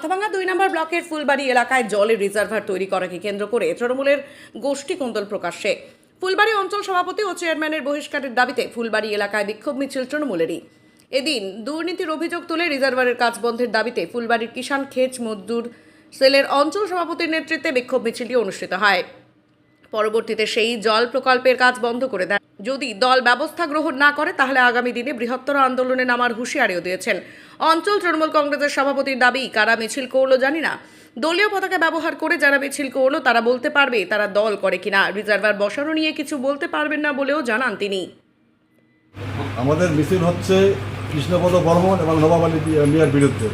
মাথাভাঙা দুই নম্বর ব্লকের ফুলবাড়ি এলাকায় জলের রিজার্ভার তৈরি করাকে কেন্দ্র করে তৃণমূলের গোষ্ঠী কোন্দল প্রকাশ্যে। ফুলবাড়ি অঞ্চল সভাপতি ও চেয়ারম্যানের বহিষ্কারের দাবিতে ফুলবাড়ি এলাকায় বিক্ষোভ মিছিল তৃণমূলেরই। এদিন দুর্নীতির অভিযোগ তুলে রিজার্ভারের কাজ বন্ধের দাবিতে ফুলবাড়ির কিষাণ খেচ মজদুর সেলের অঞ্চল সভাপতির নেতৃত্বে বিক্ষোভ মিছিলটি অনুষ্ঠিত হয়। পরবর্তীতে সেই জল প্রকল্পের কাজ বন্ধ করে দেয় যদি দল ব্যবস্থা গ্রহণ না করে তাহলে আগামী দিনে বৃহত্তর আন্দোলনে নামার হুঁশিয়ারিও দিয়েছেন। অঞ্চল তৃণমূল কংগ্রেসের সভাপতির দাবি কারা মিছিল করল জানি না। দলীয় পতাকা ব্যবহার করে যারা মিছিল করল তারা বলতে পারবে তারা দল করে কিনা। রিজার্ভার বসানো নিয়ে কিছু বলতে পারবেন না বলেও জানান তিনি। আমাদের মিছিল হচ্ছে কৃষ্ণপদ বর্মন এবং নবাব আলী মিয়ার বিরুদ্ধে।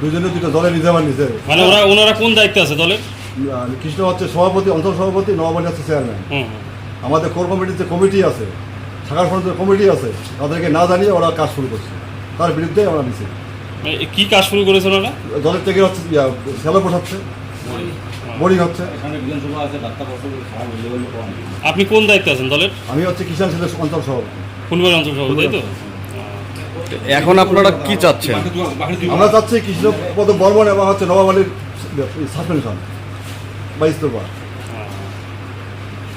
দুজনে দুটো দলের রিজার্ভার নিছে। মানে ওরা ওনারা কোন দায়িত্বে আছে দলের? কৃষ্ণ হচ্ছে সভাপতি অঞ্চল সভাপতি নবাব আলী হচ্ছে চেয়ারম্যান। আমাদের কোর কমিটির যে কমিটি আছে শাখার ফ্রন্টের কমিটি আছে তাদেরকে না জানিয়ে ওরা কাজ শুরু করছে। তার বিরুদ্ধে আমরা মিছিল। মানে কি কাজ শুরু করেছে ওরা? দলের থেকে হচ্ছে স্যালো পোষাচ্ছে বোরিং হচ্ছে। আপনি কোন দায়িত্বে আছেন দলের? আমি হচ্ছে কিষাণ ছেলের অঞ্চল সভাপতি। ফুলবাড়ি অঞ্চল সভাপতি তাই তো? এখন আপনারা কি চাচ্ছেন? আমরা চাচ্ছি কৃষ্ণপদ বর্মন এবং হচ্ছে নবাব আলীর সাসপেনশন বা ইস্তফা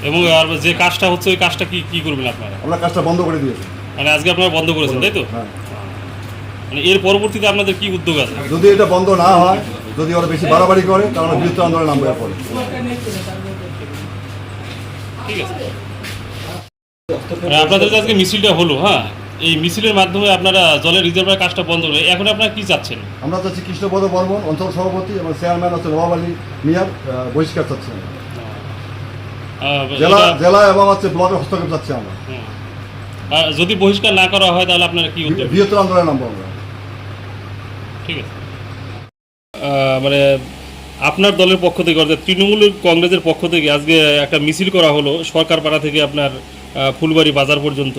এবং আর যে কাজটা হচ্ছে ওই কাজটা কি কি করবেন আপনারা? আমরা কাজটা বন্ধ করে দিয়েছি। মানে আজকে আপনারা বন্ধ করেছেন তাই তো? হ্যাঁ। মানে এর পরবর্তীতে আপনাদের কি উদ্যোগ আছে? যদি এটা বন্ধ না হয় যদি ওরা বেশি বাড়াবাড়ি করে তাহলে বৃহত্তর আন্দোলন নামবে পরে। ঠিক আছে। মানে আপনাদের আজকে মিছিলটা হলো হ্যাঁ? এই মিছিলের মাধ্যমে আপনারা জলের রিজার্ভার কাজটা বন্ধ করে এখন আপনারা কি চাচ্ছেন? আমরা চাচ্ছি কৃষ্ণপদ বর্মন অঞ্চল সভাপতি এবং চেয়ারম্যান হচ্ছে নবাব আলী মিয়ার বহিষ্কার চাচ্ছি আমরা। আহ, জেলা জেলা এবং হচ্ছে ব্লকের হস্তক্ষেপ চাচ্ছি আমরা। যদি বহিষ্কার না করা হয় তাহলে আপনারা কি উদ্যোগ? বৃহত্তর আন্দোলনে নামবো আমরা ঠিক আছে। মানে আপনার দলের পক্ষ থেকে অর্থাৎ তৃণমূল কংগ্রেসের পক্ষ থেকে আজকে একটা মিছিল করা হলো সরকার পাড়া থেকে আপনার ফুলবাড়ি বাজার পর্যন্ত।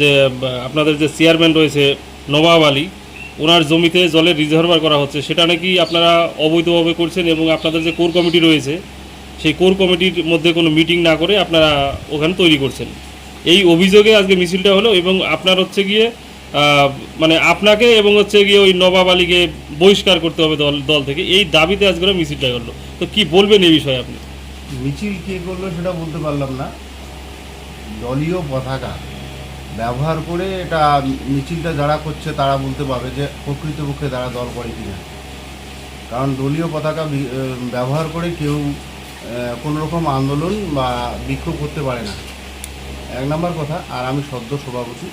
যে আপনাদের যে চেয়ারম্যান রয়েছে নবাব আলী ওনার জমিতে জলের রিজার্ভার করা হচ্ছে। সেটা নাকি আপনারা অবৈধভাবে করছেন এবং আপনাদের যে কোর কমিটি রয়েছে সেই কোর কমিটির মধ্যে কোনো মিটিং না করে আপনারা ওখানে তৈরি করছেন। এই অভিযোগে আজকে মিছিলটা হলো এবং আপনার হচ্ছে গিয়ে মানে আপনাকে এবং হচ্ছে গিয়ে ওই নবাব আলীকে বহিষ্কার করতে হবে দল দল থেকে। এই দাবিতে আজকে মিছিলটা করল। তো কি বলবেন এই বিষয়ে আপনি? মিছিল কে করল সেটা বলতে পারলাম না। দলীয় পতাকা ব্যবহার করে এটা মিছিলটা যারা করছে তারা বলতে পারবে যে প্রকৃতপক্ষে তারা দল করে কিনা। কারণ দলীয় পতাকা ব্যবহার করে কেউ কোনো রকম আন্দোলন বা বিক্ষোভ করতে পারে না। এক নম্বর কথা, আর আমি সদ্য সভাপতি,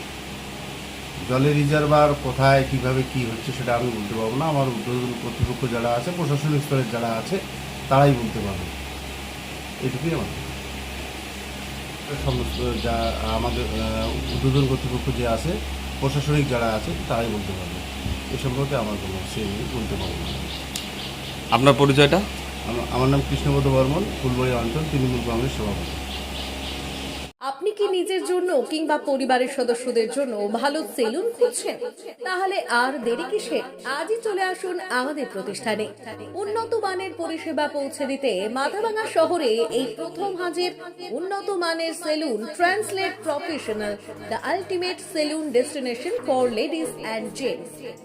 জলের রিজার্ভার কোথায়, কীভাবে কি হচ্ছে সেটা আমি বলতে পারব না। আমার উদ্বোধন কর্তৃপক্ষ যারা আছে, প্রশাসনিক স্তরের যারা আছে, তারাই বলতে পারবে। এটুকুই আমার। সমস্ত যা আমাদের উদ্বোধন কর্তৃপক্ষ যে আছে, প্রশাসনিক যারা আছে, তারাই বলতে পারবে। এ সম্পর্কে আমার কোনো সে বলতে পারব না। আপনার পরিচয়টা? আমার- নাম কৃষ্ণপদ বর্মন, ফুলবাড়ি অঞ্চল, তৃণমূল কংগ্রেস সভাপতি। আপনি কি নিজের জন্য কিংবা পরিবারের সদস্যদের জন্য ভালো সেলুন খুঁজছেন? তাহলে আর দেরি কিসে? আজই চলে আসুন আমাদের প্রতিষ্ঠানে। উন্নত মানের পরিষেবা পৌঁছে দিতে মাথাভাঙা শহরে এই প্রথম হাজির উন্নত মানের salon translate professional, the ultimate salon destination for ladies and gents.